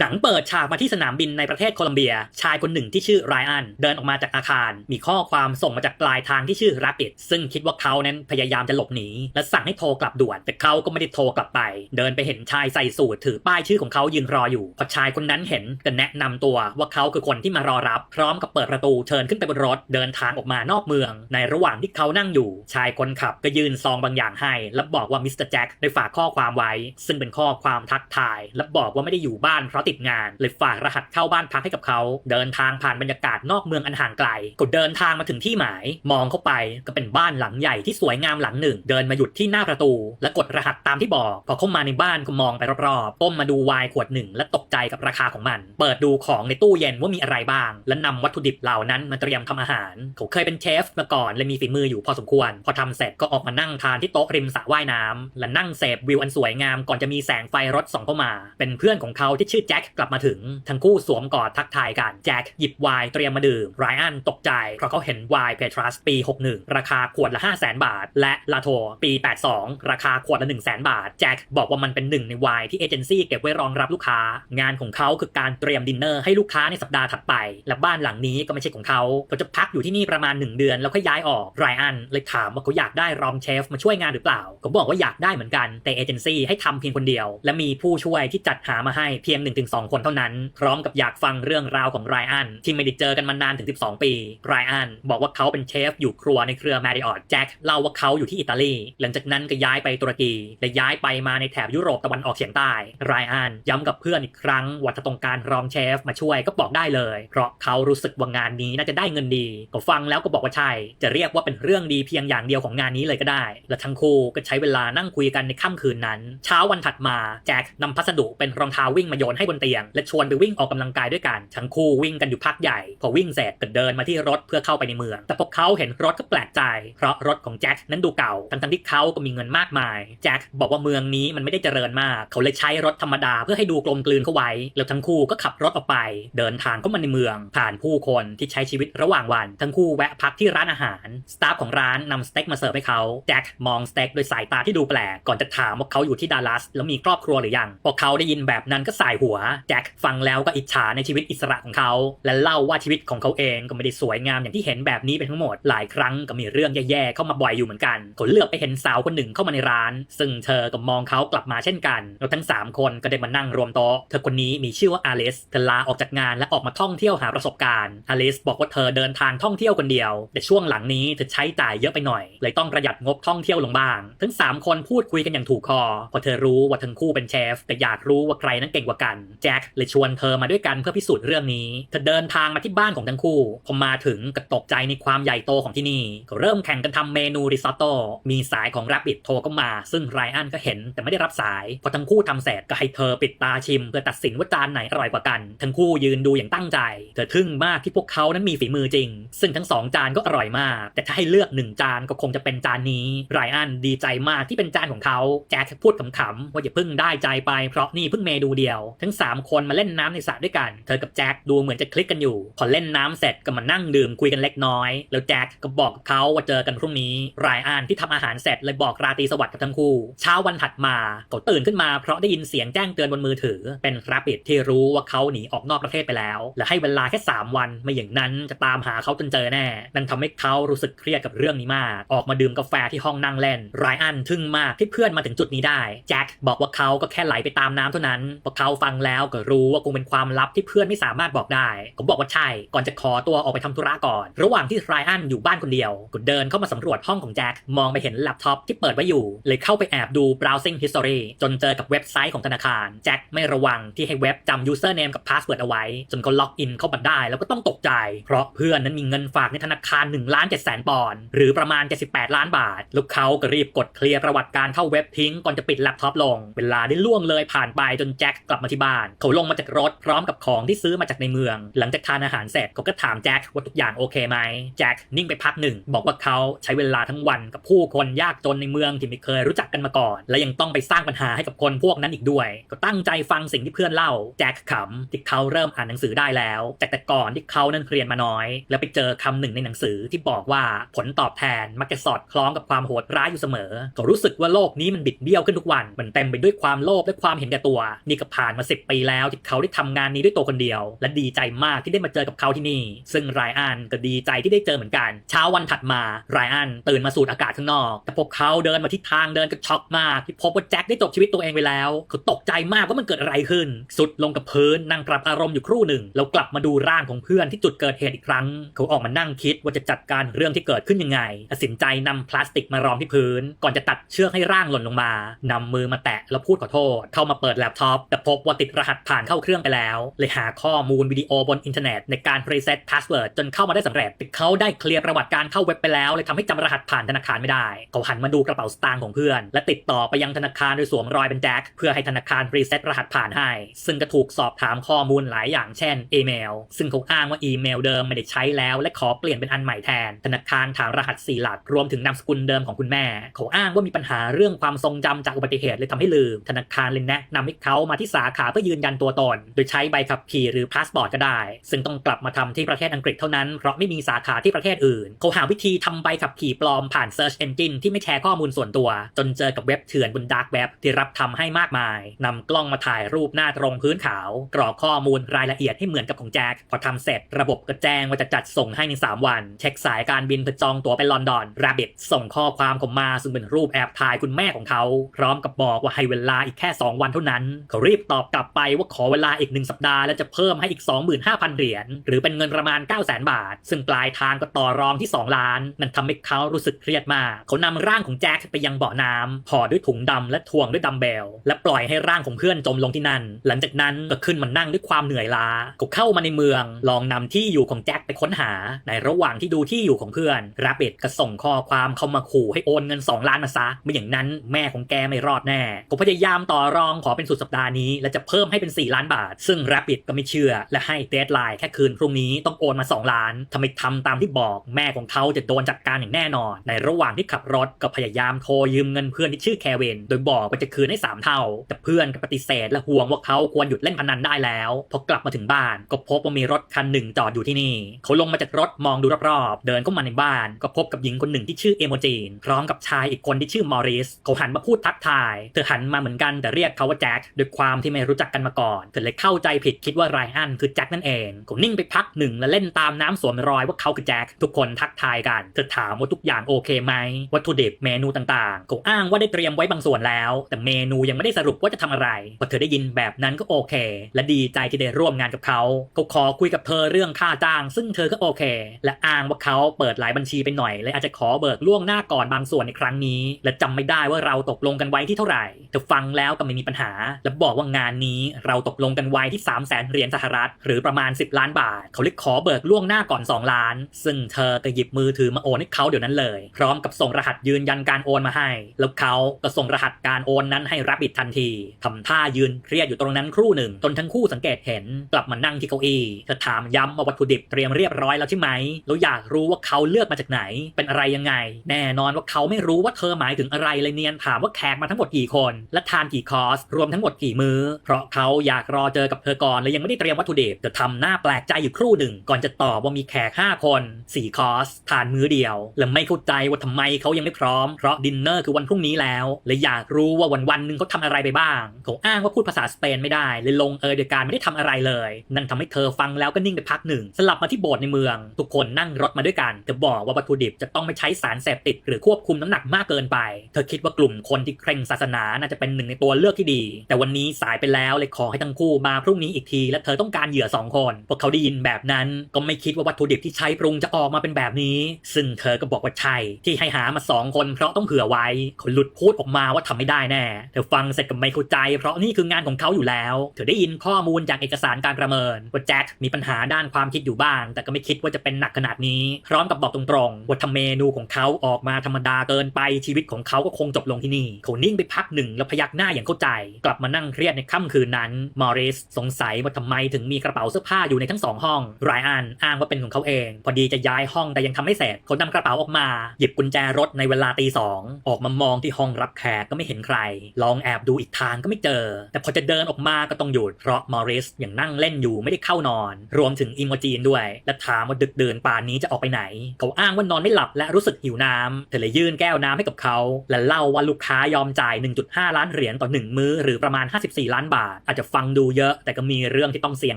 หนังเปิดฉากมาที่สนามบินในประเทศโคลัมเบีย ชายคนหนึ่งที่ชื่อไรอัน เดินออกมาจากอาคาร มีข้อความส่งมาจากปลายทางที่ชื่อรับปิดซึ่งคิดว่าเขานั้นพยายามจะหลบหนี และสั่งให้โทรกลับด่วน แต่เขาก็ไม่ได้โทรกลับไป เดินไปเห็นชายใส่สูทถือป้ายชื่อของเขายืนรออยู่ พอชายคนนั้นเห็นก็แนะนำตัวว่าเขาคือคนที่มารอรับ พร้อมกับเปิดประตูเชิญขึ้นไปบนรถ เดินทางออกมานอกเมือง ในระหว่างที่เขานั่งอยู่ ชายคนขับก็ยื่นซองบางอย่างให้ และบอกว่ามิสเตอร์แจ็คได้ฝากข้อความไว้ ซึ่งเป็นข้อความทักทาย และบอกว่าไม่ได้อยู่บ้านเพราะติดงานเลยฝากรหัสเข้าบ้านพักให้กับเขา เดินทางผ่านบรรยากาศนอกเมืองอันห่างไกลก็เดินทางมาถึงที่หมาย มองเข้าไปก็เป็นบ้านหลังใหญ่ที่สวยงามหลังหนึ่ง เดินมาหยุดที่หน้าประตู และกดรหัสตามที่บอก พอเข้ามาในบ้านก็มองไปรอบๆก้มมาดูไวน์ขวดหนึ่งและตกใจกับราคาของมัน เปิดดูของในตู้เย็นว่ามีอะไรบ้าง และนำวัตถุดิบเหล่านั้นมาเตรียมทำอาหารเขาเคยเป็นเชฟมาก่อนและมีฝีมืออยู่พอสมควร พอทำเสร็จก็ออกมานั่งทานที่โต๊ะริมสระว่ายน้ำและนั่งเสพวิวอันสวยงามก่อนจะมีแสงไฟรถส่องเข้ามา เป็นเพื่อนของเขาที่ชื่อแจ็คกลับมาถึงทั้งคู่สวมกอดทักทายกันแจ็คหยิบไวน์เตรียมมาดื่มไรอันตกใจ เพราะเขาเห็นไวน์เพทรัสปี 61 ราคาขวดละ 5 0 0 0 0 0 บาท และลาโทปี 82 ราคาขวดละ 1 0 0 0 0 0 บาท แจ็คบอกว่ามันเป็นหนึ่งในไวน์ที่เอเจนซี่เก็บไว้รองรับลูกค้า งานของเขาคือการเตรียมดินเนอร์ให้ลูกค้าในสัปดาห์ถัดไป และบ้านหลังนี้ก็ไม่ใช่ของเขาเขาจะพักอยู่ที่นี่ประมาณ 1 เดือนแล้วค่อยย้ายออกไรอันเลยถามว่าเขาอยากได้รองเชฟมาช่วยงานหรือเปล่าเขาบอกว่าอยากได้เหมือนกันแต่เอเจนซี่ให้ทำเพียงคนเดียว และมีผู้ช่วยที่จัดหามาให้เพียง1-2คนเท่านั้น พร้อมกับอยากฟังเรื่องราวของไรอันที่ไม่ได้เจอกันมานานถึง 12 ปีไรอันบอกว่าเขาเป็นเชฟอยู่ครัวในเครือแมริออตแจ็คเล่าว่าเขาอยู่ที่อิตาลี หลังจากนั้นก็ย้ายไปตุรกีและย้ายไปมาในแถบยุโรปตะวันออกเฉียงใต้ไรอันย้ำกับเพื่อนอีกครั้งว่าถ้าต้องการรองเชฟมาช่วยก็บอกได้เลย เพราะเขารู้สึกว่างานนี้น่าจะได้เงินดี ก็ฟังแล้วก็บอกว่าใช่ จะเรียกว่าเป็นเรื่องดีเพียงอย่างเดียวของงานนี้เลยก็ได้ และทั้งคู่ก็ใช้เวลานั่งคุยกันในค่ำคืนนั้น เช้าวันถัดมาแจ็คนำพัสดุเป็นรองเท้าวิ่งมาโยนให้บนเตียง และชวนไปวิ่งออกกำลังกายด้วยกันทั้งคู่วิ่งกันอยู่พักใหญ่ พอวิ่งเสร็จก็เดินมาที่รถเพื่อเข้าไปในเมือง แต่พวกเขาเห็นรถก็แปลกใจ เพราะรถของแจ็คนั้นดูเก่าทั้งๆที่เขาก็มีเงินมากมายแจ็คบอกว่าเมืองนี้มันไม่ได้เจริญมาก เขาเลยใช้รถธรรมดาเพื่อให้ดูกลมกลืนเข้าไว้ แล้วทั้งคู่ก็ขับรถออกไป เดินทางเข้ามาในเมือง ผ่านผู้คนที่ใช้ชีวิตระหว่างวัน ทั้งคู่แวะพักที่ร้านอาหาร สตาฟของร้านนำสเต็กมาเสิร์ฟให้เขาแจ็คมองสเต็กด้วยสายตาที่ดูแปลกก่อนจะถามว่าเขาอยู่ที่ดัลลัสแล้วมีครอบครัวหรือยังพอเขาได้ยินแบบนั้นก็สายหัวแจ็คฟังแล้วก็อิจฉาในชีวิตอิสระของเขา และเล่าว่าชีวิตของเขาเองก็ไม่ได้สวยงามอย่างที่เห็นแบบนี้เป็นทั้งหมดหลายครั้งก็มีเรื่องแย่ๆเข้ามาบ่อยอยู่เหมือนกันเขาเลือกไปเห็นสาวคนหนึ่งเข้ามาในร้าน ซึ่งเธอก็มองเขากลับมาเช่นกันแล้วทั้งสามคนก็ได้มานั่งรวมโต๊ะเธอคนนี้มีชื่อว่าอลิสเธอลาออกจากงานและออกมาท่องเที่ยวหาประสบการณ์อลิสบอกว่าเธอเดินทางท่องเที่ยวคนเดียว แต่ช่วงหลังนี้เธอใช้จ่ายเยอะไปหน่อย เลยต้องประหยัดงบท่องเที่ยวลงบ้าง ทั้งสามคนพูดคุยกันอย่างถูกคอเพอเธอรู้ว่าทั้งคู่เป็นเชฟแต่อยากรู้ว่าใครนั้นเก่งกว่ากันแจ็คเลยชวนเธอมาด้วยกันเพื่อพิสูจน์เรื่องนี้ เธอเดินทางมาที่บ้านของทั้งคู่พอมาถึงก็ตกใจในความใหญ่โตของที่นี่ก็เริ่มแข่งกันทำเมนูริซอตโต้มีสายของรับบิดโทรเข้ามา ซึ่งไรอันก็เห็นแต่ไม่ได้รับสาย พอทั้งคู่ทำเสร็จก็ให้เธอปิดตาชิม เพื่อตัดสินว่าจานไหนอร่อยกว่ากัน ทั้งคู่ยืนดูอย่างตั้งใจ เธอทึ่งมากที่พวกเขานั้นมีฝีมือจริง ซึ่งทั้งสองจานก็อร่อยมาก แต่ถ้าให้เลือกหนึ่งจานก็คงจะเป็นจานนี้ไรอันดีใจมากที่เป็นจานของเขาแจ็คพูดขำๆว่าอย่าเพิ่งได้ใจไปเพราะนี่เพิ่งเมนูเดียวทั้งสามคนมาเล่นน้ำในสระด้วยกัน เธอกับแจ็คดูเหมือนจะคลิกกันอยู่ พอเล่นน้ำเสร็จก็มานั่งดื่มคุยกันเล็กน้อย แล้วแจ็คก็บอกเขาว่าเจอกันพรุ่งนี้ไรอันที่ทำอาหารเสร็จเลยบอกราตรีสวัสดิ์กับทั้งคู่ เช้าวันถัดมาเขาตื่นขึ้นมาเพราะได้ยินเสียงแจ้งเตือนบนมือถือ เป็นรับปิดที่รู้ว่าเขาหนีออกนอกประเทศไปแล้ว และให้เวลาแค่ 3 วันไม่อย่างนั้นจะตามหาเขาจนเจอแน่ นั่นทำให้เขารู้สึกเครียดกับเรื่องนี้มาก ออกมาดื่มกาแฟที่ห้องนั่งเล่น ไรอันทึ่งมากที่เพื่อนมาถึงจุดนี้ได้ แจ็คบอกว่าเขาก็แค่ไหลไปตามน้ำเท่านั้นพอเขาฟังแล้วแล้วก็รู้ว่าคงเป็นความลับที่เพื่อนไม่สามารถบอกได้เขาบอกว่าใช่ ก่อนจะขอตัวออกไปทำธุระก่อน ระหว่างที่ไรอันอยู่บ้านคนเดียวก็เดินเข้ามาสำรวจห้องของแจ็ค มองไปเห็นแล็ปท็อปที่เปิดไว้อยู่ เลยเข้าไปแอบดู browsing history จนเจอกับเว็บไซต์ของธนาคาร แจ็คไม่ระวังที่ให้เว็บจำ username กับ password เอาไว้ จนก็ล็อกอินเข้ามาได้แล้วก็ต้องตกใจ เพราะเพื่อนนั้นมีเงินฝากในธนาคาร1ล้าน7แสนปอนด์หรือประมาณ 78 ล้านบาทแล้วเขาก็รีบกดเคลียร์ประวัติการเข้าเว็บทิ้งก่อนจะปิดแล็ปท็อปลง เวลาได้ล่วงเลยผ่านไปจนแจ็คกลับมาที่บ้านเขาลงมาจากรถพร้อมกับของที่ซื้อมาจากในเมือง หลังจากทานอาหารเสร็จเขาก็ถามแจ็คว่าทุกอย่างโอเคไหมแจ็คนิ่งไปพักหนึ่งบอกว่าเขาใช้เวลาทั้งวันกับผู้คนยากจนในเมืองที่ไม่เคยรู้จักกันมาก่อน และยังต้องไปสร้างปัญหาให้กับคนพวกนั้นอีกด้วยก็ตั้งใจฟังสิ่งที่เพื่อนเล่าแจ็คขำที่เขาเริ่มอ่านหนังสือได้แล้วจากแต่ก่อนที่เขานั้นเรียนมาน้อย แล้วไปเจอคำหนึ่งในหนังสือที่บอกว่าผลตอบแทนมักจะสอดคล้องกับความโหดร้ายอยู่เสมอก็รู้สึกว่าโลกนี้มันบิดเบี้ยวขึ้นทุกวันมันเต็มไปด้วยความโลภและความเห็นแก่ตัว นี่ก็ผ่านมาสิ10 ปีแล้วที่เขาได้ทำงานนี้ด้วยตัวคนเดียว และดีใจมากที่ได้มาเจอกับเขาที่นี่ ซึ่งไรอันก็ดีใจที่ได้เจอเหมือนกัน เช้าวันถัดมาไรอันตื่นมาสูดอากาศข้างนอก แต่พวกเขาเดินมาที่ทางเดินก็ช็อกมากที่พบว่าแจ็คได้จบชีวิตตัวเองไปแล้วเขาตกใจมากว่ามันเกิดอะไรขึ้น สุดลงกับพื้นนั่งปรับอารมณ์อยู่ครู่หนึ่งแล้วกลับมาดูร่างของเพื่อนที่จุดเกิดเหตุอีกครั้ง เขาออกมานั่งคิดว่าจะจัดการเรื่องที่เกิดขึ้นยังไงตัดสินใจนำพลาสติกมารองที่พื้น ก่อนจะตัดเชือกให้ร่างหล่นลงมานำมือมาแตะแล้วพูดขอโทษ เข้ามาเปิดแล็ปท็อปแต่พบว่าติดรหัสผ่านเข้าเครื่องไปแล้ว เลยหาข้อมูลวิดีโอบนอินเทอร์เน็ตในการรีเซ็ตพาสเวิร์ดจนเข้ามาได้สำเร็จเขาได้เคลียร์ประวัติการเข้าเว็บไปแล้ว เลยทำให้จำรหัสผ่านธนาคารไม่ได้ เขาหันมาดูกระเป๋าสตางค์ของเพื่อน และติดต่อไปยังธนาคารโดยสวมรอยเป็นแจ็คเพื่อให้ธนาคารรีเซ็ตรหัสผ่านให้ ซึ่งก็ถูกสอบถามข้อมูลหลายอย่างเช่นอีเมล ซึ่งเขาอ้างว่าอีเมลเดิมไม่ได้ใช้แล้ว และขอเปลี่ยนเป็นอันใหม่แทน ธนาคารถามรหัสสี่หลักรวมถึงนามสกุลเดิมของคุณแม่ เขาอ้างว่ามีปัญหาเรื่องความทรงจำจากอุบัติเหตุเลยทำให้ลืม ธนาคารเลยแนะนำให้เขามาที่สาขาเพื่อยืนยันตัวตน โดยใช้ใบขับขี่หรือพาสปอร์ตก็ได้ ซึ่งต้องกลับมาทำที่ประเทศอังกฤษเท่านั้นเพราะไม่มีสาขาที่ประเทศอื่น เขาหาวิธีทำใบขับขี่ปลอมผ่าน Search Engine ที่ไม่แชร์ข้อมูลส่วนตัว จนเจอกับเว็บเถื่อนบนดาร์กเว็บที่รับทำให้มากมายนำกล้องมาถ่ายรูปหน้าตรงพื้นขาว กรอกข้อมูลรายละเอียดให้เหมือนกับของแจ็คพอทำเสร็จระบบก็แจ้งว่าจะจัดส่งให้ใน 3 วัน เช็คสายการบินเพื่อจองตั๋วไปลอนดอน Rabbit ส่งข้อความเข้ามาซึ่งเป็นรูปแอบถ่ายคุณแม่ของเขา พร้อมกับบอกว่าให้เวลาอีกแค่ 2 วันเท่านั้น เขารีบตอบกลับไปว่าขอเวลาอีกหนึ่งสัปดาห์และจะเพิ่มให้อีก 25,000 เหรียญหรือเป็นเงินประมาณ 9 0 0 0 0 บาท ซึ่งปลายทางก็ต่อรองที่ 2 ล้าน นั่นทำให้เขารู้สึกเครียดมาก เขานำร่างของแจ็คไปยังเบาะน้ำห่อด้วยถุงดำและถ่วงด้วยดัมเบล และปล่อยให้ร่างของเพื่อนจมลงที่นั่น หลังจากนั้นก็ขึ้นมานั่งด้วยความเหนื่อยล้าเขาเข้ามาในเมือง ลองนำที่อยู่ของแจ็คไปค้นหา ในระหว่างที่ดูที่อยู่ของเพื่อนราบิดก็ส่งข้อความเข้ามาขู่ให้โอนเงิน 2 ล้านมาซะไม่อย่างนั้นแม่ของแกไม่รอดแน่เขาพยายามต่อรองขอเป็นสุดสัปดาห์นี้และจะเพิ่ิ่มให้เป็น 4 ล้านบาท ซึ่งราบิดก็ไม่เชื่อ และให้เดทไลน์แค่คืนพรุ่งนี้ต้องโอนมา 2 ล้านทำไมทำตามที่บอกแม่ของเขาจะโดนจัดการอย่างแน่นอน ในระหว่างที่ขับรถก็พยายามโทรยืมเงินเพื่อนที่ชื่อแควินโดยบอกว่าจะคืนให้ 3 เท่า แต่เพื่อนก็ปฏิเสธและห่วงว่าเขาควรหยุดเล่นพนันได้แล้วพอกลับมาถึงบ้าน ก็พบว่ามีรถคันหนึ่งจอดอยู่ที่นี่ เขาลงมาจากรถมองดูรอบๆเดินเข้ามาในบ้าน ก็พบกับหญิงคนหนึ่งที่ชื่อเอโมจีนพร้อมกับชายอีกคนที่ชื่อมอริสเขาหันมาพูดทักทาย เธอหันมาเหมือนกันแต่เรียกเขาว่าแจ็คด้วยความที่ไม่รู้จักกันมาก่อนเธอเลยเข้าใจผิดคิดว่าไรอันคือแจ็คนั่นเองเขานิ่งไปพักหนึ่งและเล่นตามน้ำสวมรอยว่าเขาคือแจ็คทุกคนทักทายกันเธอถามว่าทุกอย่างโอเคไหมวัตถุดิบเมนูต่างๆเขาอ้างว่าได้เตรียมไว้บางส่วนแล้ว แต่เมนูยังไม่ได้สรุปว่าจะทำอะไรพอเธอได้ยินแบบนั้นก็โอเค และดีใจที่ได้ร่วมงานกับเขาเขาขอคุยกับเธอเรื่องค่าจ้าง ซึ่งเธอก็โอเค และอ้างว่าเขาเปิดหลายบัญชีไปหน่อยเลยอาจจะขอเบิกล่วงหน้าก่อนบางส่วนในครั้งนี้ และจำไม่ได้ว่าเราตกลงกันไว้ที่เท่าไหร่เธอฟังแล้วก็ไม่มีปัญหา และบอกว่างานนี้เราตกลงกันไว้ที่ 3 0 0แสนเหรียญสหรัฐ หรือประมาณ 10 ล้านบาท เขาเลยขอเบิกล่วงหน้าก่อน 2 ล้าน ซึ่งเธอก็หยิบมือถือมาโอนให้เขาเดี๋ยวนั้นเลย พร้อมกับส่งรหัสยืนยันการโอนมาให้ แล้วเขาก็ส่งรหัสการโอนนั้นให้รับบิดทันทีทำท่ายืนเครียดอยู่ตรงนั้นครู่หนึ่งจนทั้งคู่สังเกตเห็น กลับมานั่งที่เก้าอี้เธอถามย้ำว่าวัตถุดิบเตรียมเรียบร้อยแล้วใช่ไหมแล้วอยากรู้ว่าเขาเลือกมาจากไหน เป็นอะไรยังไง แน่นอนว่าเขาไม่รู้ว่าเธอหมายถึงอะไรเลยเนียนถามว่าแขกมาทั้งหมดกี่คน และทานกี่คอร์สรวมทั้งหมดกี่มือ้อเพราะเขาอยากรอเจอกับเธอก่อนเลยยังไม่ได้เตรียมวัตถุดิบจะทำหน้าแปลกใจอยู่ครู่หนึ่ง ก่อนจะตอบว่ามีแขก 5 คน 4 คอร์สทานมื้อเดียว และไม่เข้าใจว่าทำไมเขายังไม่พร้อม เพราะดินเนอร์คือวันพรุ่งนี้แล้วเลยอยากรู้ว่าวันวันหนึ่งเขาทำอะไรไปบ้างเขาอ้างว่าพูดภาษาสเปนไม่ได้เลยลงเอยโดยการไม่ได้ทำอะไรเลย นั่นทำให้เธอฟังแล้วก็นิ่งไปพักหนึ่งสลับมาที่โบสถ์ในเมือง ทุกคนนั่งรถมาด้วยกันเธอบอกว่าวัตถุดิบจะต้องไม่ใช้สารเสพติด หรือควบคุมน้ำหนักมากเกินไป เธอคิดว่ากลุ่มคนที่เคร่งศาสนาน่าจะเป็นหนึ่งในตัวเลือกที่ดี แต่วันนี้สายไปแล้วแล้วเลยขอให้ทั้งคู่มาพรุ่งนี้อีกที และเธอต้องการเหยื่อสองคนพวกเขาได้ยินแบบนั้นก็ไม่คิดว่าวัตถุดิบที่ใช้ปรุงจะออกมาเป็นแบบนี้ ซึ่งเธอก็บอกว่าใช่ที่ให้หามาสองคนเพราะต้องเผื่อไว้เขาหลุดพูดออกมาว่าทำไม่ได้แน่เธอฟังเสร็จก็ไม่เข้าใจ เพราะนี่คืองานของเขาอยู่แล้ว เธอได้ยินข้อมูลจากเอกสารการประเมินว่าแจ็คมีปัญหาด้านความคิดอยู่บ้าง แต่ก็ไม่คิดว่าจะเป็นหนักขนาดนี้ พร้อมกับบอกตรงๆว่าทำเมนูของเขาออกมาธรรมดาเกินไปชีวิตของเขาก็คงจบลงที่นี่เขานิ่งไปพักหนึ่งแล้วพยักหน้าอย่างเข้าใจ กลับมานั่งเครียดในค่ำคืนนั้นมอริสสงสัยว่าทำไมถึงมีกระเป๋าเสื้อผ้าอยู่ในทั้งสองห้องไรอันอ้างว่าเป็นของเขาเอง พอดีจะย้ายห้องแต่ยังทำไม่เสร็จเขานำกระเป๋าออกมา หยิบกุญแจรถในเวลาตีสองออกมามองที่ห้องรับแขกก็ไม่เห็นใคร ลองแอบดูอีกทางก็ไม่เจอ แต่พอจะเดินออกมาก็ต้องหยุดเพราะมอริสยังนั่งเล่นอยู่ไม่ได้เข้านอน รวมถึงอิโมจีนด้วย และถามว่าดึกเดินป่านนี้จะออกไปไหน เขาอ้างว่านอนไม่หลับและรู้สึกหิวน้ำเธอเลยยื่นแก้วน้ำให้กับเขา และเล่าว่าลูกค้ายอมจ่าย 1.5 ล้านเหรียญต่อ 1 มื้อหรือประมาณ 54 ล้านบาทาท อาจจะฟังดูเยอะ แต่ก็มีเรื่องที่ต้องเสี่ยง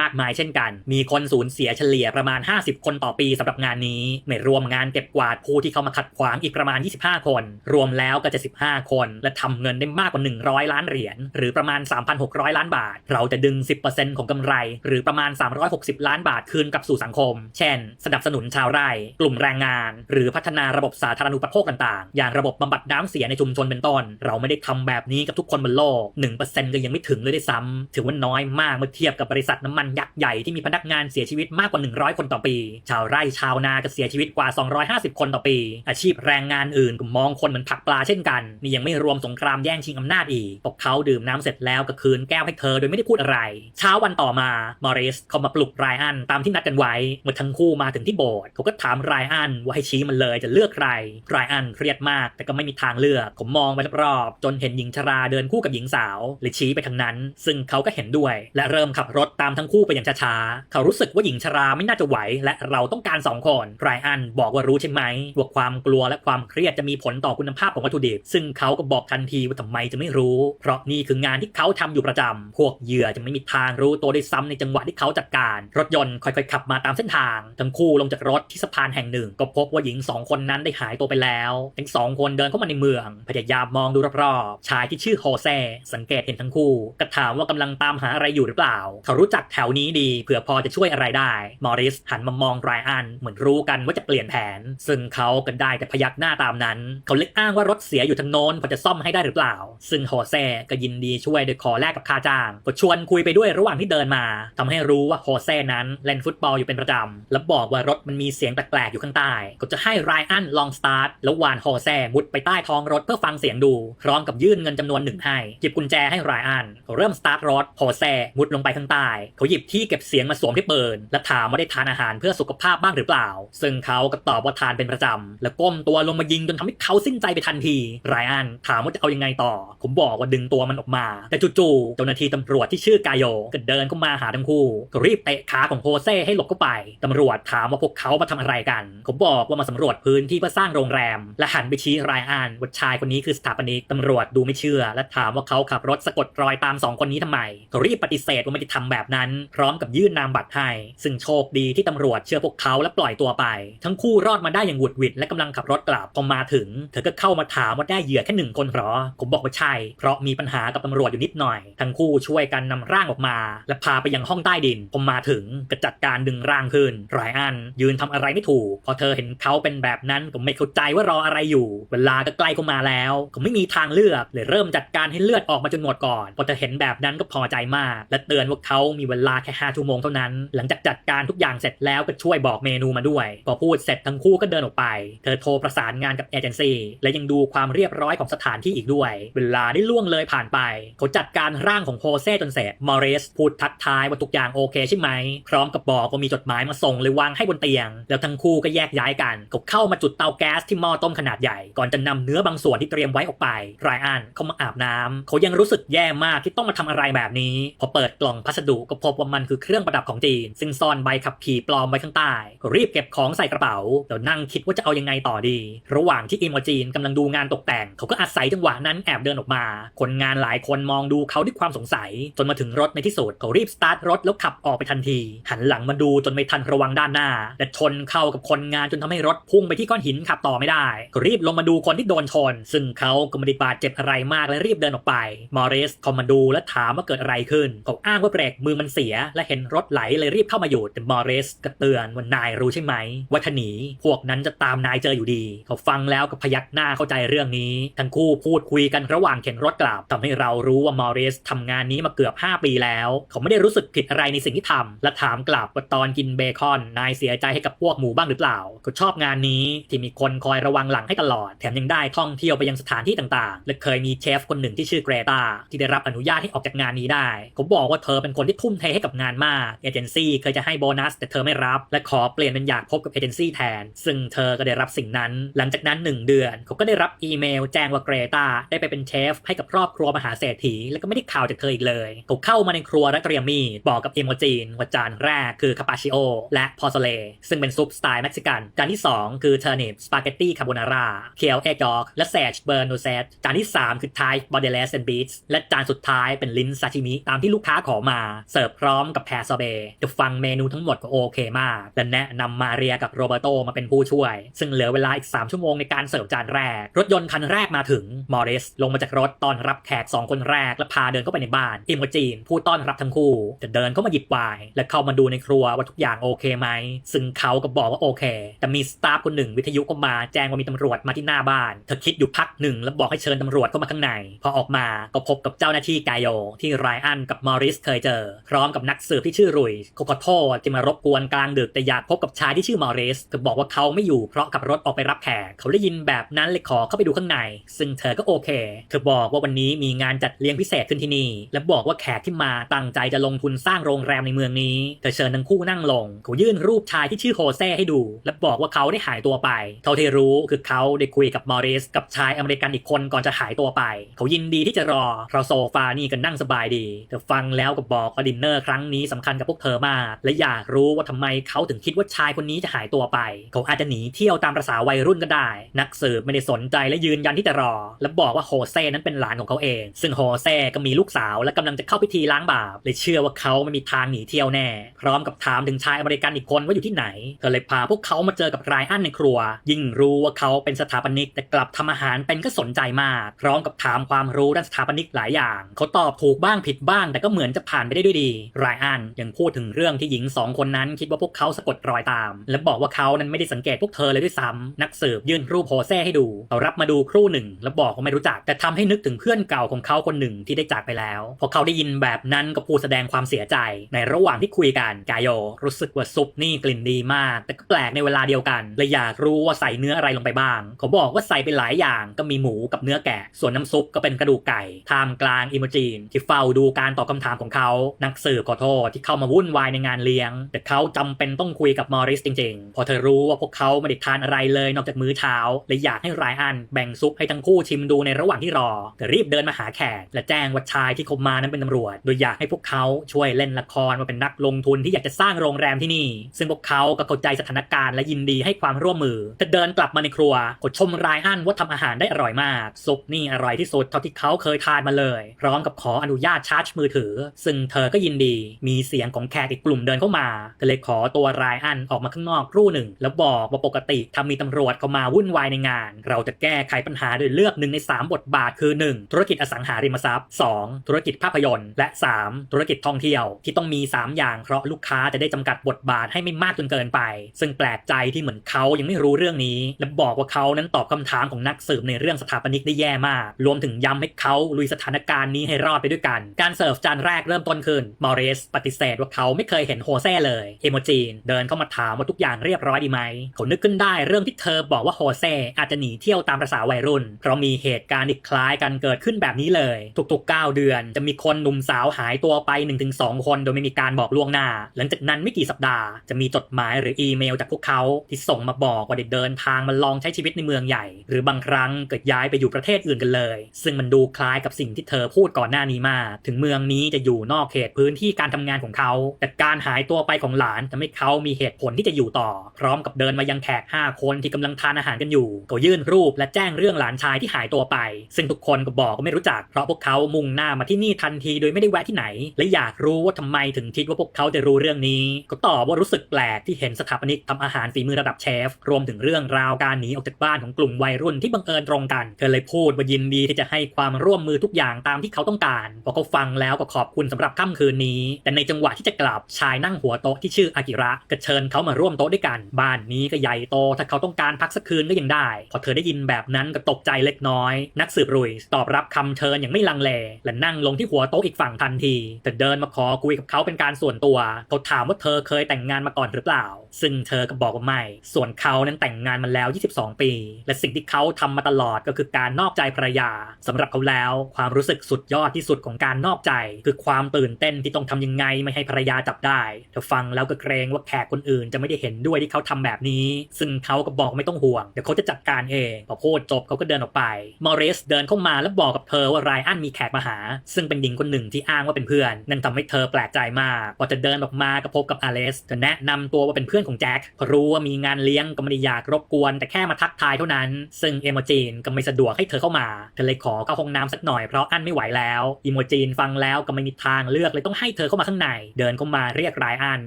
มากมายเช่นกัน มีคนสูญเสียเฉลี่ยประมาณ 50 คนต่อปีสำหรับงานนี้ ไม่รวมงานเก็บกวาดผู้ที่เข้ามาขัดขวางอีกประมาณ 25 คน รวมแล้วก็จะ 15 คน และทำเงินได้มากกว่า 100 ล้านเหรียญหรือประมาณ 3,600 ล้านบาท เราจะดึง 10%ของกำไร หรือประมาณ 360 ล้านบาทคืนกลับสู่สังคม เช่น สนับสนุนชาวไร่ กลุ่มแรงงาน หรือพัฒนาระบบสาธารณูปโภคต่างๆ อย่างระบบบำบัดน้ำเสียในชุมชนเป็นต้น เราไม่ได้ทำแบบนี้กับทุกคนบนโลก 1%ก็ยังไม่ถึงเลยด้วยซ้ำถือว่าน้อยมากเมื่อเทียบกับบริษัทน้ำมันยักษ์ใหญ่ที่มีพนักงานเสียชีวิตมากกว่า 100 คนต่อปี ชาวไร่ชาวนาก็เสียชีวิตกว่า 250 คนต่อปี อาชีพแรงงานอื่นก็มองคนเหมือนผักปลาเช่นกันนี่ยังไม่รวมสงครามแย่งชิงอำนาจอีกพวกเขาดื่มน้ำเสร็จแล้วก็คืนแก้วให้เธอโดยไม่ได้พูดอะไร เช้าวันต่อมามอริสเขามาปลุกไรอันตามที่นัดกันไว้เมื่อทั้งคู่มาถึงที่โบสถ์เขาก็ถามไรอันว่าให้ชี้มันเลยจะเลือกใครไรอันเครียดมากแต่ก็ไม่มีทางเลือก ผมมองไปรอบๆจนเห็นหญิงชราเดินคู่กับหญิงสาวเลยชี้ไปทางนั้นซึ่งเขาก็เห็นด้วย และเริ่มขับรถตามทั้งคู่ไปอย่างช้าๆ เขารู้สึกว่าหญิงชราไม่น่าจะไหว และเราต้องการสองคนไรอันบอกว่ารู้ใช่ไหมว่าความกลัวและความเครียดจะมีผลต่อคุณภาพของวัตถุดิบ ซึ่งเขาก็บอกทันทีว่าทำไมจะไม่รู้ เพราะนี่คืองานที่เขาทำอยู่ประจำพวกเหยื่อจะไม่มีทางรู้ตัวได้ซ้ำในจังหวะที่เขาจัดการ รถยนต์ค่อยๆขับมาตามเส้นทาง ทั้งคู่ลงจากรถที่สะพานแห่งหนึ่ง ก็พบว่าหญิงสองคนนั้นได้หายตัวไปแล้วทั้งสองคนเดินเข้ามาในเมือง พยายามมองดูรอบๆชายที่ชื่อโฮเซสังเกตเห็นทั้งคู่ก็ถามว่ากำลังตามหาอะไรอยู่หรือเปล่า เขารู้จักแถวนี้ดีเผื่อพอจะช่วยอะไรได้ มอริสหันมามองไรอันเหมือนรู้กันว่าจะเปลี่ยนแผน ซึ่งเขาก็ได้แต่พยักหน้าตามนั้น เขาเล็กอ้างว่ารถเสียอยู่ทางโน้นพอจะซ่อมให้ได้หรือเปล่า ซึ่งโฮเซ่ก็ยินดีช่วยโดยขอแลกกับค่าจ้างก็ชวนคุยไปด้วยระหว่างที่เดินมาทำให้รู้ว่าโฮเซ่นั้นเล่นฟุตบอลอยู่เป็นประจำและบอกว่ารถมันมีเสียงแปลกๆอยู่ข้างใต้ก็จะให้ไรอันลองสตาร์ทแล้ววานโฮเซ่มุดไปใต้ท้องรถเพื่อฟังเสียงดูพร้อมกับยื่นเงินจำนวนหนึ่งให้หยิบกุญแจให้ไรอันเขาเริ่มสตาร์ทรถโฮเซมุดลงไปข้างใต้ เขาหยิบที่เก็บเสียงมาสวมที่เปืนและถามว่าได้ทานอาหารเพื่อสุขภาพบ้างหรือเปล่า ซึ่งเขาก็ตอบว่าทานเป็นประจำ แล้วก้มตัวลงมายิงจนทำให้เขาสิ้นใจไปทันทีไรอันถามว่าจะเอายังไงต่อ ผมบอกว่าดึงตัวมันออกมา แต่จู่ๆเจ้าหน้าที่ตำรวจที่ชื่อกายโยก็เดินเข้ามาหาทั้งคู่ก็รีบเตะขาของโฮเซ่ให้หลบเข้าไปตำรวจถามว่าพวกเขามาทำอะไรกันเขาบอกว่ามาสำรวจพื้นที่เพื่อสร้างโรงแรม และหันไปชี้ไรอันว่าชายคนนี้คือสถาปนิกตำรวจดูไม่เชื่อ และถามว่าเขาขับรถสะกดรอยตามสองคนนี้ทำไมเขารีบปฏิเสธว่าไม่ได้ทำแบบนั้น พร้อมกับยื่นนามบัตรให้ซึ่งโชคดีที่ตำรวจเชื่อพวกเขาและปล่อยตัวไป ทั้งคู่รอดมาได้อย่างหวุดหวิดและกำลังขับรถกลับพอมาถึง เธอก็เข้ามาถามว่าได้เหยื่อแค่หนึ่งคนหรอ ผมบอกว่าใช่ เพราะมีปัญหากับตำรวจอยู่นิดหน่อย ทั้งคู่ช่วยกันนำร่างออกมา และพาไปยังห้องใต้ดินพอมาถึงก็จัดการดึงร่างขึ้นไรอัน ยืนทำอะไรไม่ถูก พอเธอเห็นเขาเป็นแบบนั้นก็ไม่เข้าใจว่ารออะไรอยู่ เวลาก็ใกล้เข้ามาแล้วก็ไม่มีทางเลือกเลยเริ่มจัดการให้เลือดออกมาจนหมดก่อนพอเธอเห็นแบบนั้นก็พอใจมาก และเตือนว่าเขามีเวลาแค่5ชั่วโมงเท่านั้น หลังจากจัดการทุกอย่างเสร็จแล้วก็ช่วยบอกเมนูมาด้วย พอพูดเสร็จทั้งคู่ก็เดินออกไป เธอโทรประสานงานกับเอเจนซี่และยังดูความเรียบร้อยของสถานที่อีกด้วย เวลาได้ล่วงเลยผ่านไป เขาจัดการร่างของโฮเซ่จนเสร็จมอริสพูดทักทายว่าทุกอย่างโอเคใช่ไหม พร้อมกับบอกว่ามีจดหมายมาส่งเลยวางให้บนเตียง แล้วทั้งคู่ก็แยกย้ายกันเขาเข้ามาจุดเตาแก๊สที่หม้อต้มขนาดใหญ่ ก่อนจะนำเนื้อบางส่วนที่เตรียมไว้ออกไปไรอันเขามาอาบน้ำเขายังรู้สึกแย่มากที่ต้องมาทำอะไรแบบนี้ พอเปิดกล่องพัสดุก็พบว่ามันคือเครื่องประดับของจีน ซึ่งซ่อนใบขับขี่ปลอมไว้ข้างใต้ก็รีบเก็บของใส่กระเป๋าแล้วนั่งคิดว่าจะเอายังไงต่อดี ระหว่างที่อิมจีนกำลังดูงานตกแต่ง เขาก็อาศัยจังหวะนั้นแอบเดินออกมา คนงานหลายคนมองดูเขาด้วยความสงสัย จนมาถึงรถในที่สุดเขารีบสตาร์ทรถแล้วขับออกไปทันที หันหลังมาดูจนไม่ทันระวังด้านหน้าและชนเข้ากับคนงานจนทำให้รถพุ่งไปที่ก้อนหินขับต่อไม่ได้ก็รีบลงมาดูคนที่โดนชน ซึ่งเขาก็ไม่ได้บาดเจ็บอะไรมากและรีบเดินออกไปมอริสเขามาดูและถามว่าเกิดอะไรขึ้นเขาอ้างว่าเบรกมือมันเสีย และเห็นรถไหลเลยรีบเข้ามาหยุดแต่มอริสก็เตือนว่านายรู้ใช่ไหมว่าถ้าหนีพวกนั้นจะตามนายเจออยู่ดี เขาฟังแล้วก็พยักหน้าเข้าใจเรื่องนี้ ทั้งคู่พูดคุยกันระหว่างเข็นรถกลับทำให้เรารู้ว่ามอริสทำงานนี้มาเกือบ 5 ปีแล้ว เขาไม่ได้รู้สึกผิดอะไรในสิ่งที่ทำและถามกลับว่าตอนกินเบคอนนายเสียใจให้กับพวกหมูบ้างหรือเปล่าเขาชอบงานนี้ที่มีคนคอยระวังหลังให้ตลอด แถมยังได้ท่องเที่ยวไปยังสถานที่ต่างๆ และเคยมีเชฟคนหนึ่งที่ชื่อเกรตาที่ได้รับอนุญาตให้ออกจากงานนี้ได้เขาบอกว่าเธอเป็นคนที่ทุ่มเทให้กับงานมาก เอเจนซี่เคยจะให้โบนัส แต่เธอไม่รับ และขอเปลี่ยนเป็นอยากพบกับเอเจนซี่แทน ซึ่งเธอก็ได้รับสิ่งนั้น หลังจากนั้น 1 เดือนเขาก็ได้รับอีเมลแจ้งว่าเกรตาได้ไปเป็นเชฟให้กับครอบครัวมหาเศรษฐี และก็ไม่ได้ข่าวจากเธออีกเลยเขาเข้ามาในครัวและเตรียมมีดบอกกับเอโมจีนว่าจานแรกคือคาปาชิโอและพอโซเลซึ่งเป็นซุปสไตล์เม็กซิกันจานที่ 2 คือเทอร์นิปสปาเกตตี้คาโบนาร่าเคียวเอ็กยอกและแซชเบอร์นูเซตจานที่ 3 คือไทป์บอเดเลสแอนด์บีทและจานสุดท้ายเป็นลิ้นซาชิมิตามที่ลูกค้าขอมา เสิร์ฟพร้อมกับแพรซอเบจะฟังเมนูทั้งหมดก็โอเคมาก และแนะนำมาเรียกับโรเบโตมาเป็นผู้ช่วย ซึ่งเหลือเวลาอีก 3 ชั่วโมงในการเสิร์ฟจานแรก รถยนต์คันแรกมาถึงมอริสลงมาจากรถตอนรับแขก 2 คนแรก และพาเดินเข้าไปในบ้านอิมกับจีน ผู้ต้อนรับทั้งคู่ จะเดินเข้ามาหยิบไวน์และเข้ามาดูในครัวว่าทุกอย่างโอเคไหมซึ่งเขาก็บอกว่าโอเค แต่มีสตาฟคนหนึ่งวิทยุก็มาแจ้งว่ามีตำรวจมาที่หน้าบ้านเธอคิดอยู่พักหนึ่งแล้วบอกให้เชิญตำรวจเข้ามาข้างในพอออกมาก็พบกับเจ้าหน้าที่กายโยที่ไรอันกับมอริสเคยเจอ พร้อมกับนักสืบที่ชื่อรุยเขาขอโทษที่มารบกวนกลางดึกแต่อยากพบกับชายที่ชื่อมอริสเธอบอกว่าเขาไม่อยู่เพราะขับรถออกไปรับแขกเขาได้ยินแบบนั้นเลยขอเข้าไปดูข้างใน ซึ่งเธอก็โอเค เธอบอกว่าวันนี้มีงานจัดเลี้ยงพิเศษขึ้นที่นี่ และบอกว่าแขกที่มาตั้งใจจะลงทุนสร้างโรงแรมในเมืองนี้เธอเชิญทั้งคู่นั่งลงเขายื่นรูปชายที่ชื่อโฮเซ่ให้ดู และบอกว่าเขาได้หายตัวไป เท่าที่รู้คือเขาได้คุยกับมอริสกับชายอเมริกันอีกคนก่อนจะหายตัวไป เขายินดีที่จะรอเพราะโซฟานี่ก็นั่งสบายดีแต่ฟังแล้วก็บอกว่าดินเนอร์ครั้งนี้สำคัญกับพวกเธอมาก และอยากรู้ว่าทำไมเขาถึงคิดว่าชายคนนี้จะหายตัวไป เขาอาจจะหนีเที่ยวตามประษาวัยรุ่นก็ได้ นักสืบไม่ได้สนใจและยืนยันที่จะรอ และบอกว่าโฮเซ่นั้นเป็นหลานของเขาเอง ซึ่งโฮเซ่ก็มีลูกสาวและกำลังจะเข้าพิธีล้างบาปเลยเชื่อว่าเขาไม่มีทางหนีเที่ยวแน่ พร้อมกับถามถึงชายอเมริกันอีกคนว่าอยู่ที่ไหนเธอเลยพาพวกเขามาเจอกับไรอันในครัว ยิ่งรู้ว่าเขาเป็นสถาปนิกแต่กลับทำอาหารเป็นก็สนใจมาก พร้อมกับถามความรู้ด้านสถาปนิกหลายอย่าง เขาตอบถูกบ้างผิดบ้าง แต่ก็เหมือนจะผ่านไปได้ด้วยดี ไรอันยังพูดถึงเรื่องที่หญิงสองคนนั้นคิดว่าพวกเขาสะกดรอยตาม และบอกว่าเขานั้นไม่ได้สังเกตพวกเธอเลยด้วยซ้ำนักสืบยื่นรูปโฮเซ่ให้ดูเขารับมาดูครู่หนึ่ง แล้วบอกว่าไม่รู้จัก แต่ทำให้นึกถึงเพื่อนเก่าของเขาคนหนึ่งที่ได้จากไปแล้วพอเขาได้ยินแบบนั้นก็พูดแสดงความเสียใจ ในระหว่างที่คุยกันกายโยรู้สึกว่าซุปนี่กลิ่นดีมาก แต่ก็แปลกในเวลาเดียวกันเลยอยากรู้ว่าใส่เนื้ออะไรลงไปบ้าง เขาบอกว่าใส่ไปหลายอย่างก็มีหมูกับเนื้อแกะ ส่วนน้ำซุปก็เป็นกระดูกไก่ ทามกลางอิโมจีนที่เฝ้าดูการตอบคำถามของเขานักสืบขอโทษที่เข้ามาวุ่นวายในงานเลี้ยง แต่เขาจำเป็นต้องคุยกับมอริสจริง ๆ พอเธอรู้ว่าพวกเขาไม่ได้ทานอะไรเลยนอกจากมื้อเช้าเลยอยากให้ไรอันแบ่งซุปให้ทั้งคู่ชิมดูในระหว่างที่รอแต่รีบเดินมาหาแขกและแจ้งว่าชายที่เขามานั้นเป็นตำรวจ โดยอยากให้พวกเขาช่วยเล่นละครมาเป็นนักลงทุนที่อยากจะสร้างโรงแรมที่นี่ ซึ่งพวกเขาก็เข้าใจสถานการณ์และยินดีให้ความร่วมมือแต่เดินกลับมาในครัวกดชมไรอันว่าทำอาหารได้อร่อยมากซุปนี่อร่อยที่สุดเท่าที่เขาเคยทานมาเลย พร้อมกับขออนุญาตชาร์จมือถือ ซึ่งเธอก็ยินดี มีเสียงของแขกอีกกลุ่มเดินเข้ามาก็เลยขอตัวไรอันออกมาข้างนอกครู่หนึ่ง แล้วบอกว่าปกติถ้ามีตำรวจเข้ามาวุ่นวายในงาน เราจะแก้ไขปัญหาโดยเลือกหนึ่งใน 3 บทบาทคือ 1. ธุรกิจอสังหาริมทรัพย์ 2. ธุรกิจภาพยนตร์ และ 3. ธุรกิจท่องเที่ยว ที่ต้องมี 3 อย่างเพราะลูกค้าจะได้จำกัดบทบาทให้ไม่มากจนเกินไป ซึ่งแปลกใจที่เหมือนเขายังไม่รู้เรื่องนี้ และบอกว่าเขานั้นตอบคำถามของนักสืบในเรื่องสถาปนิกได้แย่มาก รวมถึงย้ำให้เขาลุยสถานการณ์นี้ให้รอดไปด้วยกัน การเสิร์ฟจานแรกเริ่มต้นขึ้น มอริสปฏิเสธว่าเขาไม่เคยเห็นโฮเซ่เลยเอโมจีนเดินเข้ามาถามว่าทุกอย่างเรียบร้อยดีไหมเขานึกขึ้นได้เรื่องที่เธอบอกว่าโฮเซ่อาจจะหนีเที่ยวตามประษาวัยรุ่น เพราะมีเหตุการณ์อีกคล้ายกันเกิดขึ้นแบบนี้เลย ทุกๆ 9 เดือน จะมีคนหนุ่มสาวหายตัวไป 1-2 คนโดยไม่มีการบอกล่วงหน้า หลังจากนั้นไม่กี่สัปดาห์จะมีจดหมายหรืออีเมลจากพวกเขาที่ส่งมาบอกว่าได้เดินทางมาลองใช้ชีวิตในเมืองใหญ่ หรือบางครั้งเกิดย้ายไปอยู่ประเทศอื่นกันเลย ซึ่งมันดูคล้ายกับสิ่งที่เธอพูดก่อนหน้านี้มา ถึงเมืองนี้จะอยู่นอกเขตพื้นที่การทำงานของเขา แต่การหายตัวไปของหลานทำให้เขามีเหตุผลที่จะอยู่ต่อ พร้อมกับเดินมายังแขก 5 คนที่กำลังทานอาหารกันอยู่ ก็ยื่นรูปและแจ้งเรื่องหลานชายที่หายตัวไป ซึ่งทุกคนก็บอกว่าไม่รู้จัก เพราะพวกเขามุ่งหน้ามาที่นี่ทันทีโดยไม่ได้แวะที่ไหน และอยากรู้ว่าทำไมถึงคิดว่าพวกเขาจะรู้เรื่องนี้ ก็ตอบว่ารู้สึกแปลกที่เห็นสถาปนิกทำอาหารฝีมือระดับเชฟ รวมถึงเรื่องราวการหนีออกจากบ้านของกลุ่มวัยรุ่นที่บังเอิญตรงกัน เธอเลยพูดว่ายินดีที่จะให้ความร่วมมือทุกอย่างตามที่เขาต้องการพอเขาฟังแล้วก็ขอบคุณสำหรับค่ำคืนนี้ แต่ในจังหวะที่จะกลับชายนั่งหัวโต๊ะที่ชื่ออากิระก็เชิญเขามาร่วมโต๊ะด้วยกัน บ้านนี้ก็ใหญ่โต ถ้าเขาต้องการพักสักคืนก็ยังได้ พอเธอได้ยินแบบนั้นก็ตกใจเล็กน้อย นักสืบรุยตอบรับคำเชิญอย่างไม่ลังเล และนั่งลงที่หัวโต๊ะอีกฝั่งทันที แต่เดินมาขอคุยกับเขาเป็นการส่วนตัว เขาถามว่าเธอเคยแต่งงานมาก่อนหรือเปล่า ซึ่งเธอก็บอกว่าไม่ ส่วนเขานั้นแต่งงานมาแล้ว 22 ปี และสิ่งที่เขาทำมาตลอดก็คือการนอกใจภรรยาสำหรับเขาแล้ว ความรู้สึกสุดยอดที่สุดของการนอกใจ คือความตื่นเต้นที่ต้องทำยังไงไม่ให้ภรรยาจับได้เธอฟังแล้วก็เกรงว่าแขกคนอื่นจะไม่ได้เห็นด้วยที่เขาทำแบบนี้ ซึ่งเขาก็บอกไม่ต้องห่วงเดี๋ยวเขาจะจัดการเองพอพูดจบเขาก็เดินออกไปมอริสเดินเข้ามาแล้วบอกกับเธอว่าไรอันมีแขกมาหา ซึ่งเป็นหญิงคนหนึ่งที่อ้างว่าเป็นเพื่อน นั่นทำให้เธอแปลกใจมากพอจะเดินออกมาก็พบกับอเลสเธอแนะนำตัวว่าเป็นเพื่อนของแจ็คพอรู้ว่ามีงานเลี้ยงก็ไม่ได้อยากรบกวน แต่แค่มาทักทายเท่านั้น ซึ่งเอโมจีนก็ไม่สะดวกให้เธอเข้ามา เธอเลยขอเข้าห้องน้ำสักหน่อยเพราะอันไม่ไหวแล้วอิโมจีนฟังแล้วก็ไม่มีทางเลือกเลยต้องให้เธอเข้ามาข้างใน เดินเข้ามาเรียกไรอัน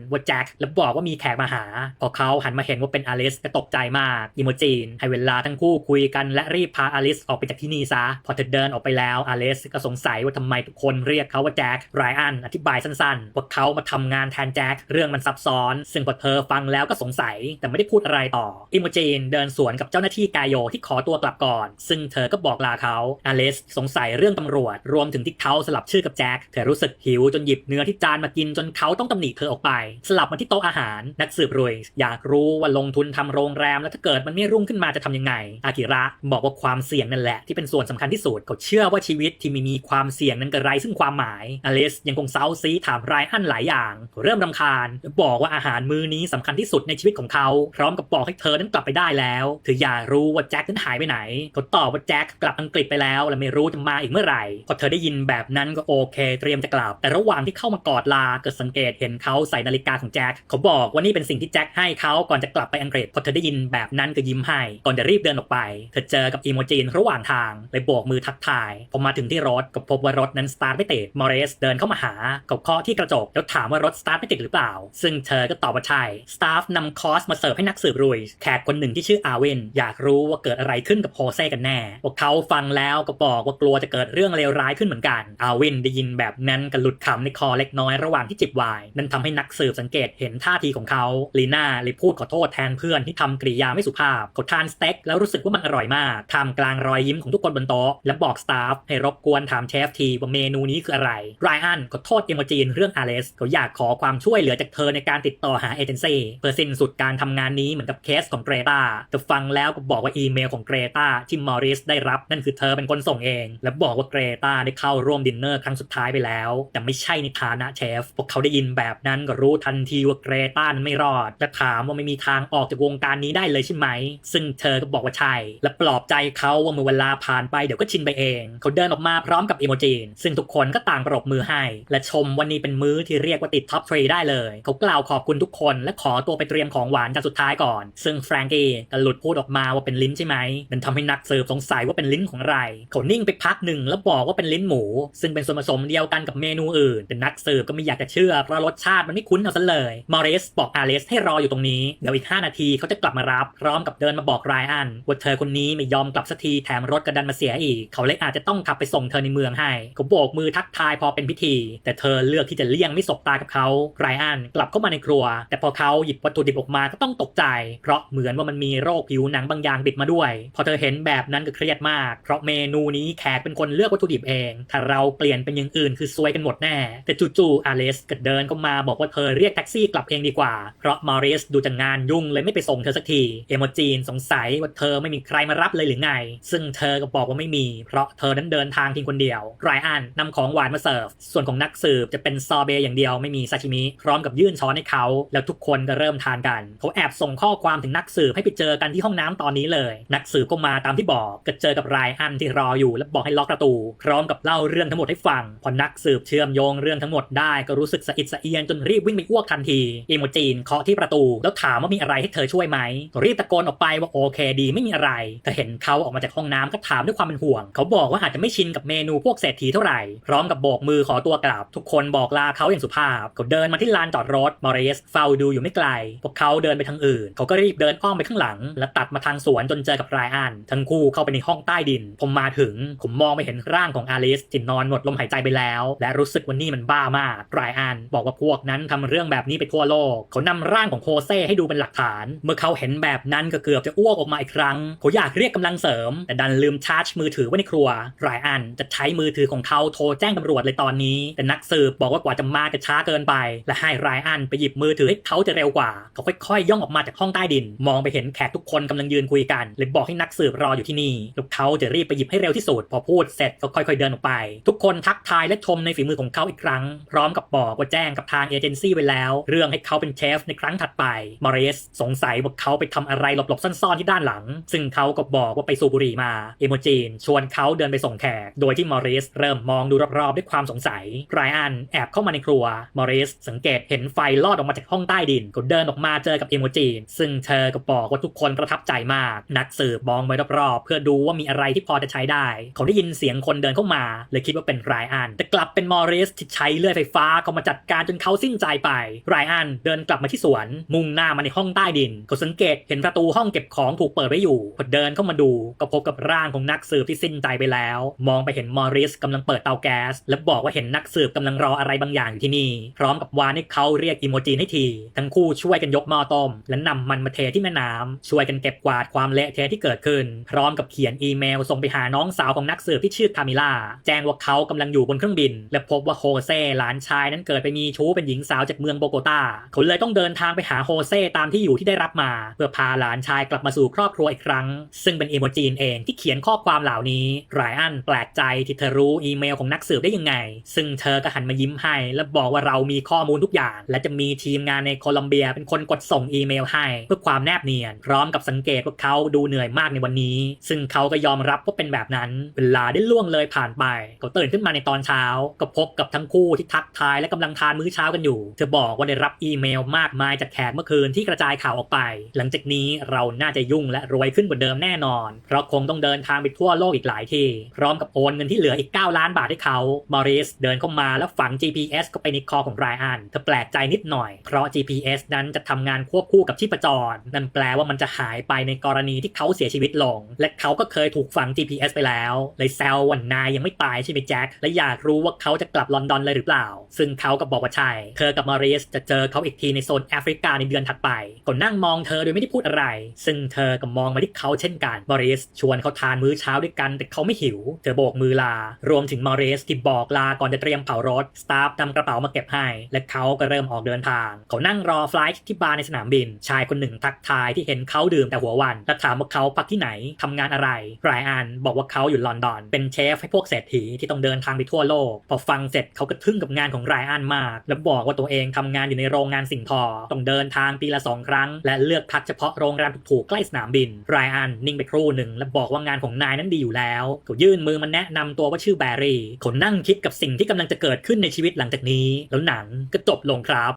ว่าแจ็คแล้วบอกว่ามีแขกมาหา พอเขาหันมาเห็นว่าเป็นอลิสก็ตกใจมากอิโมจีนให้เวลาทั้งคู่คุยกันและรีบพาอลิสออกไปจากที่นี่ซะ พอเธอเดินออกไปแล้วอลิสก็สงสัยว่าทำไมทุกคนเรียกเขาว่าแจ็คไรอันอธิบายสั้นๆว่าเขามาทำงานแทนแจ็คเรื่องมันซับซ้อน ซึ่งพอเธอฟังแล้วก็สงสัยแต่ไม่ได้พูดอะไรต่ออิโมจีนเดินสวนกับเจ้าหน้าที่กายโยที่ขอตัวกลับก่อน ซึ่งเธอก็บอกลาเขาอลิสสงสัยเรื่องตำรวจรวมถึงที่เขาสลับชื่อกับแจ็คเธอรู้สึกหิวจนหยิบเนื้อที่จานมากินจนเขาต้องตำหนิเธอออกไป สลับมาที่โต๊ะอาหาร นักสืบรวยอยากรู้ว่าลงทุนทำโรงแรมแล้วถ้าเกิดมันไม่รุ่งขึ้นมาจะทำยังไง อากิระบอกว่าความเสี่ยงนั่นแหละที่เป็นส่วนสำคัญที่สุดเขาเชื่อว่าชีวิตที่ม่มีความเสี่ยงนั้นกระไรซึ่งความหมายอลิสยังคงเซาซีถามไรอันหลายอย่าง เริ่มรำคาญ บอกว่าอาหารมื้อนี้สำคัญที่สุดในชีวิตของเขาพร้อมกับบอกให้เธอนั้นกลับไปได้แล้วเธออยากรู้ว่าแจ็คนั้นหายไปไหนเขาตอบว่าแจ็คกลับอังกฤษไปแล้วและไม่รู้จะมาอีกเมื่อไหร่พอเธอได้ยินแบบนั้นก็โอเค เตรียมจะกลับ แต่ระหว่างที่เข้ามากอดลาเกิดสังเกตเห็นเขาใส่นาฬิกาของแจ็คเขาบอกว่านี่เป็นสิ่งที่แจ็คให้เขาก่อนจะกลับไปอังกฤษพอเธอได้ยินแบบนั้นก็ยิ้มให้ก่อนจะรีบเดินออกไป เธอเจอกับอีโมจีนระหว่างทางเลยโบกมือทักทายพอมาถึงที่รถก็พบว่ารถนั้นสตาร์ทไม่ติดมอริสเดินเข้ามาหากับเคาะที่กระจกแล้วถามว่ารถสตาร์ทไม่ติดหรือเปล่า ซึ่งเธอก็ตอบว่าใช่สตาฟนำคอร์สมาเสิร์ฟให้นักสืบรุยแขกคนหนึ่งที่ชื่ออาวินอยากรู้ว่าเกิดอะไรขึ้นกับโฮเซ่กันแน่พวกเขาฟังแล้วก็บอกว่ากลัวจะเกิดเรื่องเลวร้ายขึ้นเหมือนกันอาวินได้ยินแบบนั้นก็หลุดขำในคอเล็กน้อยระหว่างที่จิบไวน์นั่นทำให้นักสืบสังเกตเห็นท่าทีของเขาลีน่าเลยพูดขอโทษแทนเพื่อนที่ทำกริยาไม่สุภาพเขาทานสเต็กแล้วรู้สึกว่ามันอร่อยมากท่ามกลางรอยยิ้มของทุกคนบนโต๊ะและบอกสตาฟให้รบกวนถามเชฟทีว่าเมนูนี้คืออะไรไรอันก็โทษเอมจีนเรื่องอาเลสเขาอยากขอความช่วยเหลือจากเธอในการติดต่อหาเอเจนซี่เพื่อสิ้นสุดการทำงานนี้เหมือนกับเคสของเกรตาแต่ฟังแล้วก็บอกว่าอีเมลของเกรตาที่มอริสได้รับนั่นคือเธอเป็นคนส่งเอง และบอกว่าเกรตาได้เข้าร่วมดินเนอร์ครั้งสุดท้ายไปแล้ว แต่ไม่ใช่ในฐานะเชฟ พวกเขาได้ยินแบบนั้นก็รู้ทันทีว่าเกรตานั้นไม่รอด และถามว่าไม่มีทางออกจากวงการนี้ได้เลยใช่ไหม ซึ่งเธอก็บอกว่าใช่ และปลอบใจเขาว่าเมื่อเวลาผ่านไปเดี๋ยวก็ชินไปเอง เขาเดินออกมาพร้อมกับอีโมจีน ซึ่งทุกคนก็ต่างปรบมือให้ และชมวันนี้เป็นมื้อที่เรียกว่าติดท็อปทรีได้เลย เขากล่าวขอบคุณทุกคนและขอตัวไปเตรียมของหวานจานสุดท้ายก่อน ซึ่งแฟรงกี้ก็หลุดพูดออกมาว่าเป็นลิ้นใช่ไหมนั่นทำให้นักสืบสงสัยว่าเป็นลิ้นของไร เขานิ่งไปพักหนึ่งแล้วบอกว่าเป็นลิ้นหมูซึ่งเป็นส่วนผสมเดียวกันกับเมนูอื่นแต่นักสืบก็ไม่อยากจะเชื่อเพราะรสชาติมันไม่คุ้นเอาซะเลยมอริสบอกอาเลสให้รออยู่ตรงนี้ เดี๋ยวอีก 5 นาทีเขาจะกลับมารับ พร้อมกับเดินมาบอกไรอันว่าเธอคนนี้ไม่ยอมกลับสักทีแถมรถกระดันมาเสียอีก เขาเลยอาจจะต้องขับไปส่งเธอในเมืองให้เขาโบกมือทักทายพอเป็นพิธี แต่เธอเลือกที่จะเลี่ยงไม่สบตากับเขาไรอันกลับเข้ามาในครัว แต่พอเขาหยิบวัตถุดิบออกมาก็ต้องตกใจ เพราะเหมือนว่ามันมีโรคผิวหนังบางอย่างติดมาด้วย พอเธอเห็นแบบนั้นก็เครียดมาก เพราะเมนูนี้แขกเป็นคนเลือกวัตถุดิบเองถ้าเราเปลี่ยนเป็นอย่างอื่นคือซวยกันหมดแน่ แต่จู่ๆอาเลสก็เดินเข้ามาบอกว่าเธอเรียกแท็กซี่กลับเองดีกว่า เพราะมอริสดูจะงานยุ่งเลยไม่ไปส่งเธอสักที เอโมจีนสงสัยว่าเธอไม่มีใครมารับเลยหรือไง ซึ่งเธอก็บอกว่าไม่มี เพราะเธอนั้นเดินทางเพียงคนเดียวไรอันนำของหวานมาเสิร์ฟ ส่วนของนักสืบจะเป็นซอเบอย่างเดียวไม่มีซาชิมิ พร้อมกับยื่นช้อนให้เขา แล้วทุกคนก็เริ่มทานกัน เขาแอบส่งข้อความถึงนักสืบให้ไปเจอกันที่ห้องน้ำตอนนี้เลย นักสืบก็มาตามที่บอกก็เจอกับไรอันที่รออยู่ และบอกให้ล็อกประตู พร้อมกับเล่าเรื่องทั้งหมดให้ฟัง พอนักสืบเชื่อมโยงเรื่องทั้งหมดได้ก็รู้สึกสะอิดสะเอียนจนรีบวิ่งไปอ้วกทันทีเอโมจีนเคาะที่ประตู แล้วถามว่ามีอะไรให้เธอช่วยไหมรีบตะโกนออกไปว่าโอเคดีไม่มีอะไรเธอเห็นเขาออกมาจากห้องน้ำก็ถามด้วยความเป็นห่วง เขาบอกว่าอาจจะไม่ชินกับเมนูพวกเศรษฐีเท่าไหร่พร้อมกับโบกมือขอตัวกลับ ทุกคนบอกลาเขาอย่างสุภาพเขาเดินมาที่ลานจอดรถมอริสเฝ้าดูอยู่ไม่ไกล พวกเขาเดินไปทางอื่น เขาก็รีบเดินอ้อมไปข้างหลัง และตัดมาทางสวนจนเจอกับไรอันทั้งคู่เข้าไปในห้องใต้ดิน ผมมาถึงผมมองไปเห็นร่างของอาลิสที่นนอนหมดลมหายใจไปแล้ว และรู้สึกว่านี่มันบ้ามากไรอันบอกว่าพวกนั้นทำเรื่องแบบนี้ไปทั่วโลก เขานำร่างของโฮเซ่ให้ดูเป็นหลักฐาน เมื่อเขาเห็นแบบนั้นก็เกือบจะอ้วกออกมาอีกครั้ง เขาอยากเรียกกำลังเสริม แต่ดันลืมชาร์จมือถือไว้ในครัวไรอันจะใช้มือถือของเขาโทรแจ้งตำรวจเลยตอนนี้ แต่นักสืบบอกว่ากว่าจะมาก็ช้าเกินไป และให้ไรอันไปหยิบมือถือให้เขาจะเร็วกว่า เขาค่อยๆ ย่องออกมาจากห้องใต้ดิน มองไปเห็นแขกทุกคนกำลังยืนคุยกันเลยบอกให้นักสืบรออยู่ที่นี่แล้วเขาจะรีบไปหยิบให้เร็วที่สุดพอพูดเสร็จก็ค่อย ๆเดินออกไปทุกคนทักทายและชมในฝีมือของเขาอีกครั้ง พร้อมกับบอกว่าแจ้งกับทางเอเจนซี่ไว้แล้ว เรื่องให้เขาเป็นเชฟในครั้งถัดไปมอริสสงสัยว่าเขาไปทำอะไรหลบๆซ่อนๆที่ด้านหลัง ซึ่งเขาก็บอกว่าไปสูบบุหรี่มาเอโมจีนชวนเขาเดินไปส่งแขก โดยที่มอริสเริ่มมองดูรอบๆด้วยความสงสัยไรอันแอบเข้ามาในครัวมอริสสังเกตเห็นไฟลอดออกมาจากห้องใต้ดินก็เดินออกมาเจอกับเอโมจีนซึ่งเธอก็บอกว่าทุกคนประทับใจมาก นักสืบมองไปรอบๆเพื่อดูว่ามีอะไรที่พอจะใช้ได้ เขาได้ยินเสียงคนเดินเข้ามาเลยคิดว่าเป็นไรอัน แต่กลับเป็นมอริสที่ใช้เลื่อยไฟฟ้าเข้ามาจัดการจนเขาสิ้นใจไปไรอันเดินกลับมาที่สวน มุ่งหน้ามาในห้องใต้ดิน ก็สังเกตเห็นประตูห้องเก็บของถูกเปิดไว้อยู่พอเดินเข้ามาดูก็พบกับร่างของนักสืบที่สิ้นใจไปแล้ว มองไปเห็นมอริสกำลังเปิดเตาแก๊ส และบอกว่าเห็นนักสืบกำลังรออะไรบางอย่างอยู่ที่นี่ พร้อมกับวานให้เขาเรียกอีโมจินให้ที ทั้งคู่ช่วยกันยกหม้อต้ม และนำมันมาเทที่แม่น้ำช่วยกันเก็บกวาดความเละเทะที่เกิดขึ้น พร้อมกับเขียนอีเมลส่งไปหาน้องสาวของนักสืบที่ชื่อคามิล่าแจ้งว่าเขากำลังอยู่บนเครื่องบิน และพบว่าโฮเซ่หลานชายนั้นเกิดไปมีชู้เป็นหญิงสาวจากเมืองโบโกตาเขาเลยต้องเดินทางไปหาโฮเซ่ตามที่อยู่ที่ได้รับมา เพื่อพาหลานชายกลับมาสู่ครอบครัวอีกครั้ง ซึ่งเป็นอีโมจินเองที่เขียนข้อความเหล่านี้ไรอันแปลกใจที่เธอรู้อีเมลของนักสืบได้ยังไง ซึ่งเธอก็หันมายิ้มให้ และบอกว่าเรามีข้อมูลทุกอย่าง และจะมีทีมงานในโคลอมเบียเป็นคนกดส่งอีเมลให้ เพื่อความแนบเนียน พร้อมกับสังเกตว่าเขาดูเหนื่อยมากในวันนี้ ซึ่งเขาก็ยอมรับว่าเป็นแบบนั้น เวลาได้ล่วงเลยผ่านไปเขาตื่นขึ้นมาในตอนเช้าก็พบกับทั้งคู่ที่ทักทายและกำลังทานมื้อเช้ากันอยู่ เธอบอกว่าได้รับอีเมลมากมายจากแขกเมื่อคืนที่กระจายข่าวออกไป หลังจากนี้เราน่าจะยุ่งและรวยขึ้นกว่าเดิมแน่นอน เพราะคงต้องเดินทางไปทั่วโลกอีกหลายที่ พร้อมกับโอนเงินที่เหลืออีก 9 ล้านบาทให้เขา มอริสเดินเข้ามาแล้วฝัง GPS เข้าไปในคอของไรอัน เธอแปลกใจนิดหน่อย เพราะ GPS นั้นจะทำงานควบคู่กับชีพจร นั่นแปลว่ามันจะหายไปในกรณีที่เขาเสียชีวิตลง และเขาก็เคยถูกฝัง GPS ไปแล้ว เลยแซววันนายยังไม่ตายช่ไหมแจ็คและอยากรู้ว่าเขาจะกลับลอนดอนเลยหรือเปล่า ซึ่งเขาก็บอกว่าใช่เธอกับมอริสจะเจอเขาอีกทีในโซนแอฟริกาในเดือนถัดไปก็นั่งมองเธอโดยไม่ได้พูดอะไร ซึ่งเธอก็มองมาที่เขาเช่นกันมอริสชวนเขาทานมื้อเช้าด้วยกัน แต่เขาไม่หิว เธอโบกมือลา รวมถึงมอริสที่บอกลาก่อนจะเตรียมเผารถสตาฟนำกระเป๋ามาเก็บให้ และเขาก็เริ่มออกเดินทาง เขานั่งรอไฟลท์ที่บาร์ในสนามบิน ชายคนหนึ่งทักทายที่เห็นเขาดื่มแต่หัววันและถามว่าเขาพักที่ไหนทำงานอะไรไรอันบอกว่าเขาอยู่ลอนดอน เป็นเชฟให้พวกเศรษฐีที่ต้องเดินทางไปทั่วโลก พอฟังเสร็จเขาก็ทึ่งกับงานของไรอันมาก และบอกว่าตัวเองทำงานอยู่ในโรงงานสิ่งทอ ต้องเดินทางปีละสองครั้ง และเลือกพักเฉพาะโรงแรมถูกๆใกล้สนามบินไรอันนิ่งไปครู่หนึ่งและบอกว่างานของนายนั้นดีอยู่แล้วเขายื่นมือมาแนะนำตัวว่าชื่อแบรี่เขานั่งคิดกับสิ่งที่กำลังจะเกิดขึ้นในชีวิตหลังจากนี้ แล้วหนังก็จบลงครับ